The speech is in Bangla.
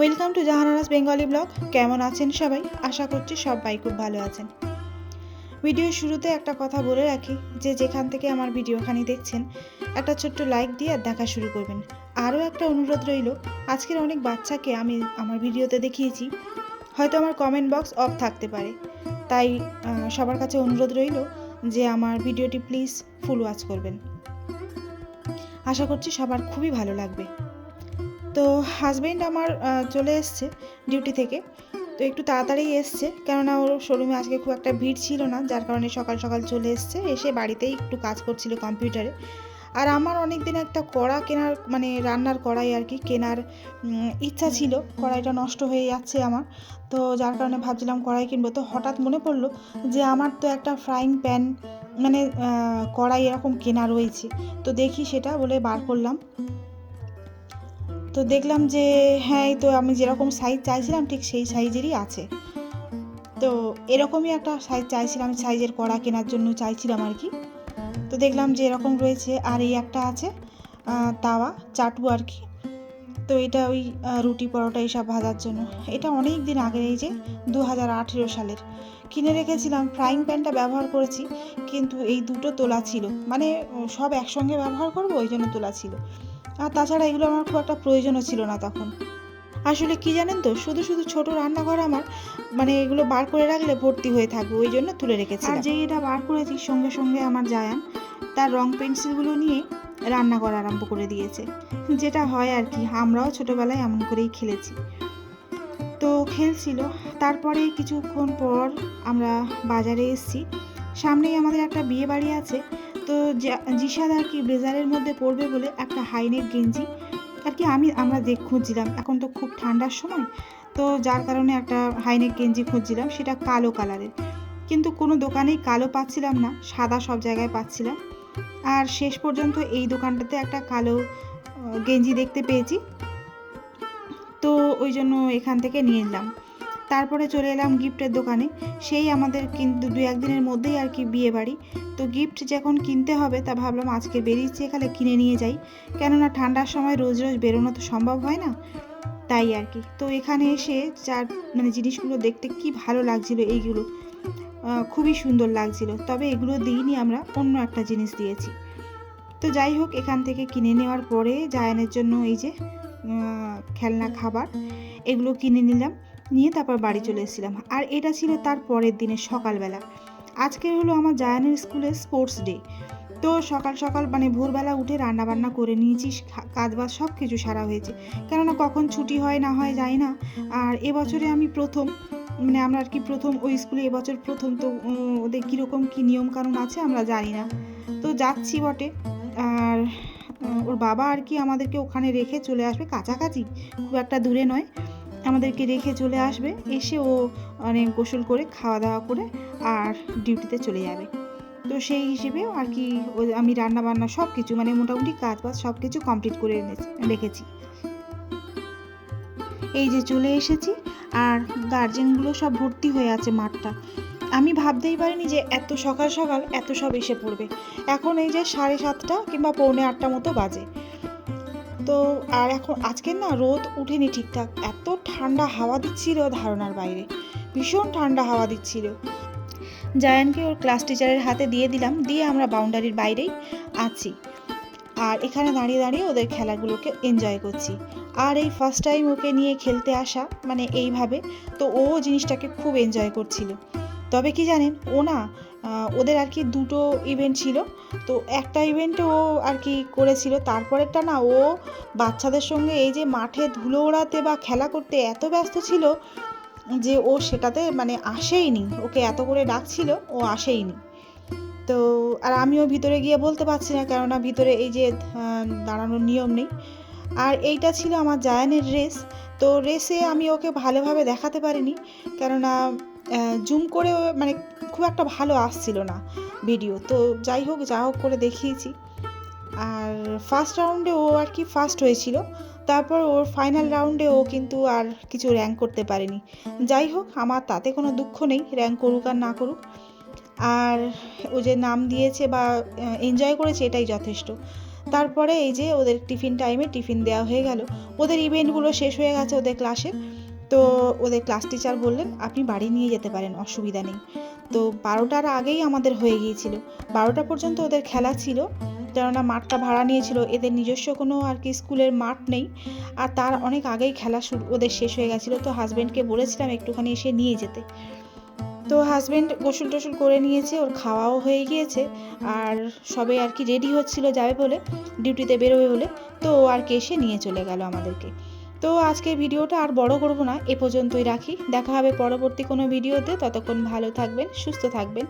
Welcome to Jahanara's Bengali blog কেমন আছেন সবাই? আশা করছি সবাই খুব ভালো আছেন। ভিডিওর শুরুতে একটা কথা বলে রাখি যে, যেখান থেকে আমার ভিডিওখানি দেখছেন, একটা ছোট্ট লাইক দিয়ে আর দেখা শুরু করবেন। আরও একটা অনুরোধ রইল, আজকের অনেক বাচ্চাকে আমি আমার ভিডিওতে দেখিয়েছি। হয়তো আমার কমেন্ট বক্স অফ থাকতে পারে। তাই সবার কাছে অনুরোধ রইল যে, আমার ভিডিওটি প্লিজ ফুল ওয়াচ করবেন। আশা করছি সবার খুবই ভালো লাগবে। তো হাজবেন্ড আমার চলে এসছে ডিউটি থেকে। তো একটু তাড়াতাড়ি এসছে, কেননা ওর শোরুমে আজকে খুব একটা ভিড় ছিল না, যার কারণে সকাল সকাল চলে এসছে, এসে বাড়িতেই একটু কাজ করছিল কম্পিউটারে আর আমার অনেক দিন একটা কড়া কেনার মানে রান্নার কড়াই আর কি কেনার ইচ্ছা ছিল, কড়াইটা নষ্ট হয়ে যাচ্ছে আমার। তো যার কারণে ভাবছিলাম কড়াই কিনবো। তো হঠাৎ মনে পড়ল যে আমার তো একটা ফ্রাইং প্যান মানে কড়াই এরকম কেনা রয়েছে। তো দেখি সেটা বলে বার করলাম। তো দেখলাম যে হ্যাঁ তো আমি যেরকম সাইজ চাইছিলাম, ঠিক সেই সাইজেরই আছে। তো এরকমই একটা সাইজ চাইছিলাম সাইজের কড়া কেনার জন্য চাইছিলাম আর কি। তো দেখলাম যে এরকম রয়েছে, আর এই একটা আছে তাওয়া চাটু আর কি। তো এটা ওই রুটি পরোটা এইসব ভাজার জন্য। এটা অনেক দিন আগের এই যে দু হাজার আঠেরো সালের। কিনে রেখেছিলাম ফ্রাইং প্যানটা ব্যবহার করেছি, কিন্তু এই দুটো তোলা ছিল। মানে সব একসঙ্গে ব্যবহার করব, ওই জন্য তোলা ছিল। আর তাছাড়া এগুলো আমার খুব একটা প্রয়োজনও ছিল না তখন। আসলে কি জানেন তো, শুধু শুধু ছোট রান্নাঘর আমার মানে এগুলো বার করে রাখলে ভর্তি হয়ে থাকবে, ওই জন্য তুলে রেখেছি আর যেই এটা বার করেছি, সঙ্গে সঙ্গে আমার জায়ান, তার রং পেন্সিলগুলো নিয়ে রান্না করা আরম্ভ করে দিয়েছে। যেটা হয় আর কি, আমরাও ছোটোবেলায় এমন করেই খেলেছি। তো খেলছিল। তারপরে কিছুক্ষণ পর আমরা বাজারে এসেছি। সামনেই আমাদের একটা বিয়ে বাড়ি আছে। তো জিসাদ আর কি ব্লেজারের মধ্যে পড়বে বলে একটা হাইনেক গেঞ্জি। আর কি আমি, আমরা দেখ, খুঁজছিলাম। এখন তো খুব ঠান্ডার সময়। তো যার কারণে একটা হাইনেক গেঞ্জি খুঁজছিলাম। সেটা কালো কালারের। কিন্তু কোনো দোকানেই কালো পাচ্ছিলাম না। সাদা সব জায়গায় পাচ্ছিলাম। আর শেষ পর্যন্ত এই দোকানটাতে একটা কালো গেঞ্জি দেখতে পেয়েছি। তো ওই জন্য এখান থেকে নিয়ে এলাম। তারপরে চলে এলাম গিফটের দোকানে। সেই আমাদের কিন্তু দু একদিনের মধ্যেই আর কি বিয়ে বাড়ি। তো গিফট যখন কিনতে হবে তা ভাবলাম আজকে বেরিয়েছি, এখানে কিনে নিয়ে যাই। কেননা ঠান্ডার সময় রোজ রোজ বেরোনো তো সম্ভব হয় না। তাই আর কি। তো এখানে এসে চার মানে জিনিসগুলো দেখতে কি ভালো লাগছিল এইগুলো। খুবই সুন্দর লাগছিল। তবে এগুলো দিইনি আমরা, অন্য একটা জিনিস দিয়েছি। তো যাই হোক, এখান থেকে কিনে নেওয়ার পরে জায়ানের জন্য এই যে খেলনা, খাবার, এগুলো কিনে নিলাম, নিয়ে তারপর বাড়ি চলে এসেছিলাম। আর এটা ছিল তার পরের দিনের সকালবেলা। আজকের হলো আমার জায়ানের স্কুলে স্পোর্টস ডে। তো সকাল সকাল মানে ভোরবেলা উঠে রান্না বান্না করে নিয়েছি কাজ বাজ সব কিছু সারা হয়েছে। কেননা কখন ছুটি হয় না হয় যায় না। আর এবছরে আমি প্রথম মানে আমরা আর কি প্রথম ওই স্কুলে এবছর প্রথম তো ওদের কীরকম কী নিয়মকানুন আছে আমরা জানি না। তো যাচ্ছি বটে। আর ওর বাবা আর কি আমাদেরকে ওখানে রেখে চলে আসবে। কাছাকাছি, খুব একটা দূরে নয়। আমাদেরকে রেখে চলে আসবে। এসে ও মানে গোসল করে খাওয়া দাওয়া করে আর ডিউটিতে চলে যাবে। তো সেই হিসেবে আর কি আমি রান্না বান্না সব কিছু মানে মোটামুটি কাজ বাজ সব কিছু কমপ্লিট করে রেখেছি। এই যে চলে এসেছি। আর গার্জেনগুলো সব ভর্তি হয়ে আছে মাঠটা। আমি ভাবতেই পারিনি যে এত সকাল সকাল এত সব এসে পড়বে। এখন এই যে সাড়ে সাতটা কিংবা পৌনে আটটা মতো বাজে। তো আর এখন আজকে না রোদ উঠেনি ঠিকঠাক। এত ঠান্ডা হাওয়া দিচ্ছিল ধারণার বাইরে। ভীষণ ঠান্ডা হাওয়া দিচ্ছিল। জায়ানকে ওর ক্লাস টিচারের হাতে দিয়ে দিলাম। দিয়ে আমরা বাউন্ডারির বাইরেই আছি। আর এখানে দাঁড়িয়ে দাঁড়িয়ে ওদের খেলাগুলোকে এনজয় করছি। আর এই ফার্স্ট টাইম ওকে নিয়ে খেলতে আসা মানে এইভাবে, তো ও জিনিসটাকে খুব এনজয় করছিল। তবে কি জানেন, ও না ওদের আর কি দুটো ইভেন্ট ছিল, তো একটা ইভেন্টে ও আর কি করেছিল, তারপরেরটা না ও বাচ্চাদের সঙ্গে এই যে মাঠে ধুলো ওড়াতে বা খেলা করতে এত ব্যস্ত ছিল যে ও সেটাতে মানে আসেইনি, ওকে এত করে ডাকছিল, ও আসেইনি। তো আর আমিও ভিতরে গিয়ে বলতে পারছি না, কেননা ভিতরে এই যে দাঁড়ানোর নিয়ম নেই। আর এইটা ছিল আমার জায়ানের রেস। তো রেসে আমি ওকে ভালোভাবে দেখাতে পারিনি, কেননা জুম করে মানে খুব একটা ভালো আসছিল না ভিডিও। তো যাই হোক, যা হোক করে দেখিয়েছি। আর ফার্স্ট রাউন্ডে ও আর কি ফার্স্ট হয়েছিল, তারপর ওর ফাইনাল রাউন্ডে ও কিন্তু আর কিছু র্যাঙ্ক করতে পারেনি। যাই হোক, আমার তাতে কোনো দুঃখ নেই, র্যাঙ্ক করুক আর না করুক। আর ও যে নাম দিয়েছে বা এনজয় করেছে এটাই যথেষ্ট। তারপরে এই যে ওদের টিফিন টাইমে টিফিন দেওয়া হয়ে গেল। ওদের ইভেন্টগুলো শেষ হয়ে গেছে ওদের ক্লাসের তো ওদের ক্লাস টিচার বললেন, আপনি বাড়ি নিয়ে যেতে পারেন, অসুবিধা নেই। তো বারোটার আগেই আমাদের হয়ে গিয়েছিল। বারোটা পর্যন্ত ওদের খেলা ছিল, কেননা মাঠটা ভাড়া নিয়েছিল। এদের নিজস্ব কোনো আর কি স্কুলের মাঠ নেই। আর তার অনেক আগেই খেলা শুরু, ওদের শেষ হয়ে গেছিল। তো হাজব্যান্ডকে বলেছিলাম একটুখানি এসে নিয়ে যেতে। তো হাজব্যান্ড গোসল টোসল করে নিয়েছে, ওর খাওয়াও হয়ে গিয়েছে আর সবে আর কি রেডি হচ্ছিল যাবে বলে ডিউটিতে বেরোবে বলে, তো ও আর কি এসে নিয়ে চলে গেল আমাদেরকে। তো আজকে ভিডিওটা আর বড় করব না, এ পর্যন্তই রাখি। দেখা হবে পরবর্তী কোনো ভিডিওতে, ততক্ষণ ভালো থাকবেন, সুস্থ থাকবেন।